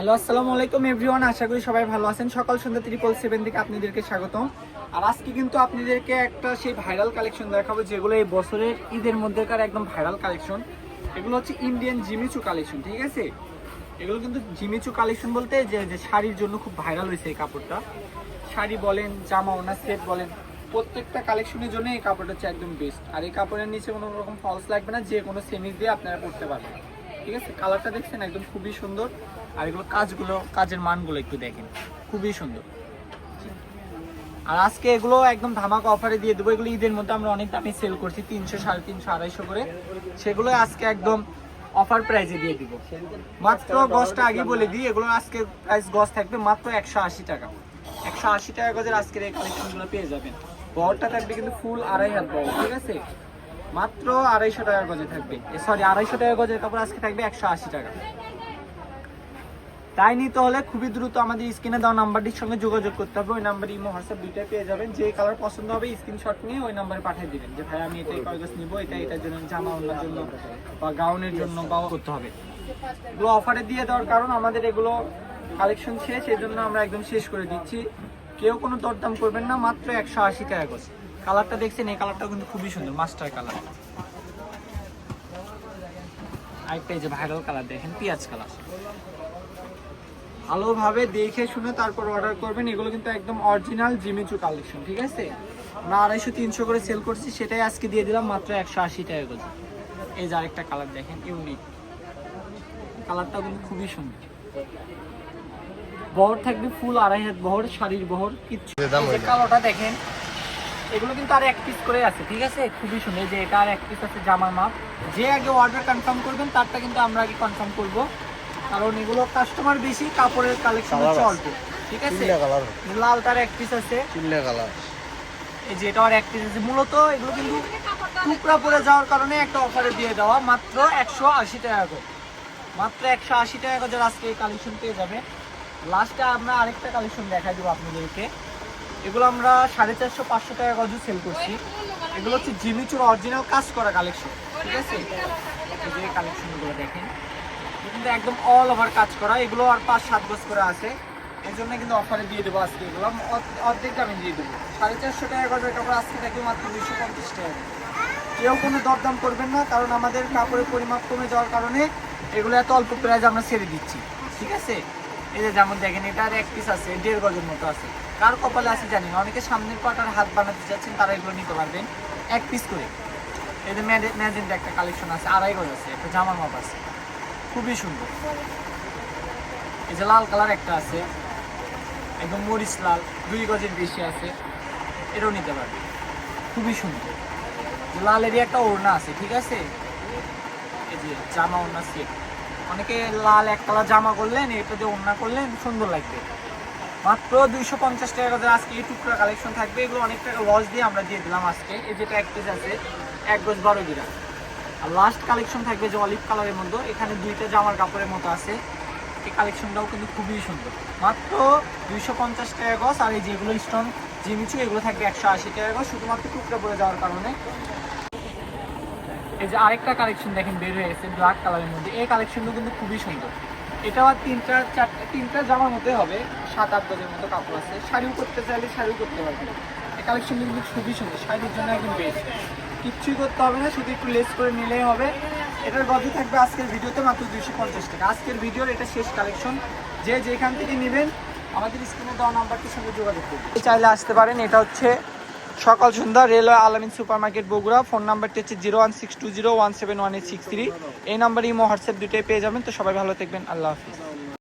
Hello, আসসালামু আলাইকুম everyone, আশা করি সবাই ভালো আছেন। সকাল সন্ধ্যা ত্রিপল সেভেন থেকে আপনাদেরকে স্বাগতম। আর আজকে কিন্তু আপনাদেরকে একটা সেই ভাইরাল কালেকশন দেখাবো, যেগুলো এই বছরের ঈদের মধ্যেকার একদম ভাইরাল কালেকশন। এগুলো হচ্ছে ইন্ডিয়ান জিমিচু কালেকশন, ঠিক আছে? এগুলো কিন্তু জিমিচু কালেকশন বলতে যে যে শাড়ির জন্য খুব ভাইরাল হয়েছে এই কাপড়টা। শাড়ি বলেন, জামা ওনার সেট বলেন, প্রত্যেকটা কালেকশনের জন্য এই কাপড়টা হচ্ছে একদম বেস্ট আর এই কাপড়ের নিচে কোনো রকম ফলস লাগবে না, যে কোনো সেমিস দিয়ে আপনারা পরতে পারবেন। ঠিক আছে? কালারটা দেখছেন? একদম খুবই সুন্দর। আর এগুলো কাজগুলো, কাজের মানগুলো একটু দেখেন। খুবই সুন্দর। আর আজকে এগুলো একদম ধামাকা অফারে দিয়ে দেবো। এগুলো ঈদের মধ্যে আমরা অনেক দামে সেল করছি। তিনশো, সাড়ে তিনশো, আড়াইশো করে। সেগুলো আজকে একদম অফার প্রাইজে দিয়ে দিব। মাত্র গজটা আগে বলে দিই। এগুলো আজকে প্রাইস গজ থাকবে মাত্র একশো আশি টাকা। একশো আশি টাকা গজের আজকের এই কালেকশনগুলো পেয়ে যাবেন। বহরটা থাকবে কিন্তু ফুল আড়াই হাত বহর ঠিক আছে? মাত্র আড়াইশো টাকা গজে থাকবে। সরি আড়াইশো টাকা গজের কাপড় আজকে থাকবে একশো আশি টাকা। তাই নিতে হলে খুবই দ্রুত আমাদের স্ক্রিনে দেওয়া নাম্বারটির সঙ্গে যোগাযোগ করতে হবে। ওই নাম্বার ইমো হোয়াটসঅ্যাপ দুইটাই পেয়ে যাবেন। যে কালার পছন্দ হবে স্ক্রিনশট নিয়ে ওই নাম্বারে পাঠিয়ে দিবেন যে ভাই আমি এটাই কাগজ নিবো এটা এটার জন্য জামা ওনার জন্য বা গাউনের জন্য বা করতে হবে। এগুলো অফারে দিয়ে দেওয়ার কারণ আমাদের এগুলো কালেকশন শেষ এই জন্য আমরা একদম শেষ করে দিচ্ছি। কেউ কোনো দরদাম করবেন না মাত্র একশো আশি টাকা করে কালারটা দেখছেন এই কালারটা কিন্তু খুবই সুন্দর মাস্টার কালার। আরেকটা এই যে ভাইরাল কালার দেখেন পেঁয়াজ কালার। ভালোভাবে দেখে শুনে তারপর অর্ডার করবেন এগুলো কিন্তু একদম অরিজিনাল জিমিচু কালেকশন ঠিক আছে? আমরা আড়াইশো তিনশো করে সেল করছি সেটাই আজকে দিয়ে দিলাম মাত্র একশো আশি টাকা করে। এই যে আরেকটা কালার দেখেন ইউনিক কালারটা কিন্তু খুবই সুন্দর। বহর থাকবে ফুল আড়াই হাত বহর শাড়ির বহর কিচ্ছু? কালোটা দেখেন এগুলো কিন্তু আর এক পিস করে আছে ঠিক আছে? খুবই সুন্দর যে এটা আর এক পিস আছে জামার মাপ। যে আগে অর্ডার কনফার্ম করবেন তারটা কিন্তু আমরা আগে কনফার্ম করব। কারণ এগুলো কাস্টমার বেশি কাপড়ের কালেকশন হচ্ছে অল্প ঠিক আছে? কালার লালটার এক পিস আছে। কালার এই যে এটা আর এক পিস আছে। মূলত এগুলো কিন্তু টুকরা পরে যাওয়ার কারণে একটা অফারে দিয়ে দেওয়া মাত্র একশো আশি টাকা করে। মাত্র একশো আশি টাকা করে আজকে এই কালেকশন পেয়ে যাবে লাস্টে আমরা আরেকটা কালেকশন দেখাই দেবো আপনাদেরকে। এগুলো আমরা সাড়ে চারশো, পাঁচশো টাকা গজু সেল করছি। এগুলো হচ্ছে জিমিচুর অরিজিনাল কাজ করা কালেকশন ঠিক আছে? যে কালেকশনগুলো দেখেন। কিন্তু একদম অল ওভার কাজ করা। এগুলো আর পাঁচ, সাত গজ করে আছে। এই জন্য কিন্তু অফারে দিয়ে দেবো আজকে এগুলো। অর্ধেক দামে দিয়ে দেবো। সাড়ে চারশো টাকা গজের কাপড় আজকে থাকবে মাত্র দুশো পঞ্চাশ টাকা। কেউ কোনো দরদাম করবেন না, কারণ আমাদের কাপড়ের পরিমাপ কমে যাওয়ার কারণে এগুলো এত অল্প প্রাইজ আমরা ছেড়ে দিচ্ছি। ঠিক আছে? এই যে যেমন দেখেন এটার এক পিস আছে, দেড় গজের মতো আছে। কার কপালে আছে জানি না, অনেকে সামনের পাটার হাত বানাতে চাচ্ছেন তারা এগুলো নিতে পারবেন। এক পিস করে। এই যে ম্যাজেন্টা একটা কালেকশন আছে, আড়াই গজ আছে, একটা জামার মাপ আছে। খুবই সুন্দর। এই যে লাল কালার একটা আছে, একদম মরিচ লাল, দুই গজের বেশি আছে, এটাও নিতে পারবে খুবই সুন্দর। লালেরই একটা ওড়না আছে, ঠিক আছে? এই যে জামা ওড়না সেট। অনেকে লাল এক কালার জামা করলেন এটা দিয়ে ওড়না করলেন, সুন্দর লাগবে। মাত্র দুইশো পঞ্চাশ টাকা করে আজকে এই টুকরা কালেকশন থাকবে। এগুলো অনেক টাকা লস দিয়ে আমরা দিয়ে দিলাম আজকে। এই যেটা এক পিস আছে, এক গজ বারো গিরা আর লাস্ট কালেকশন থাকবে যে অলিভ কালারের মধ্যে, এখানে দুইটা জামার কাপড়ের মতো আছে। এই কালেকশনটাও কিন্তু খুবই সুন্দর। মাত্র দুইশো পঞ্চাশ টাকা গজ, আর এই যেগুলো স্টোন জিমিচু এগুলো থাকবে একশো আশি টাকা গজ। শুধুমাত্র টুকরা পড়ে যাওয়ার কারণে। এই যে আরেকটা কালেকশন দেখেন, বের হয়ে গেছে ব্ল্যাক কালারের মধ্যে। এই কালেকশনটা কিন্তু খুবই সুন্দর। এটাও আর তিনটা, চারটা, তিনটা জামার মধ্যে হবে। সাত, আট গজের মতো কাপড় আছে। শাড়িও করতে চাইলে শাড়িও করতে পারবেন। এই কালেকশন কিন্তু খুবই সুন্দর। শাড়ির জন্য একদম বেস্ট কিচ্ছুই করতে হবে না, শুধু একটু লেস করে নিলেই হবে। এটার গজে থাকবে আজকের ভিডিওতে মাত্র দুইশো পঞ্চাশ টাকা। আজকের ভিডিওর এটা শেষ কালেকশন যে যেখান থেকে নেবেন, আমাদের স্ক্রিনে দেওয়া নাম্বারটির সঙ্গে যোগাযোগ করবেন। চাইলে আসতে পারেন। এটা হচ্ছে সকাল সন্ধ্যা railway Alamin super market Bogura, phone নাম্বারটি হচ্ছে zero one six two zero one seven one eight six three. এই নাম্বারে ইমো, হোয়াটসঅ্যাপ দুটোই পেয়ে যাবেন। তো সবাই ভালো থাকবেন। আল্লাহ হাফিজ।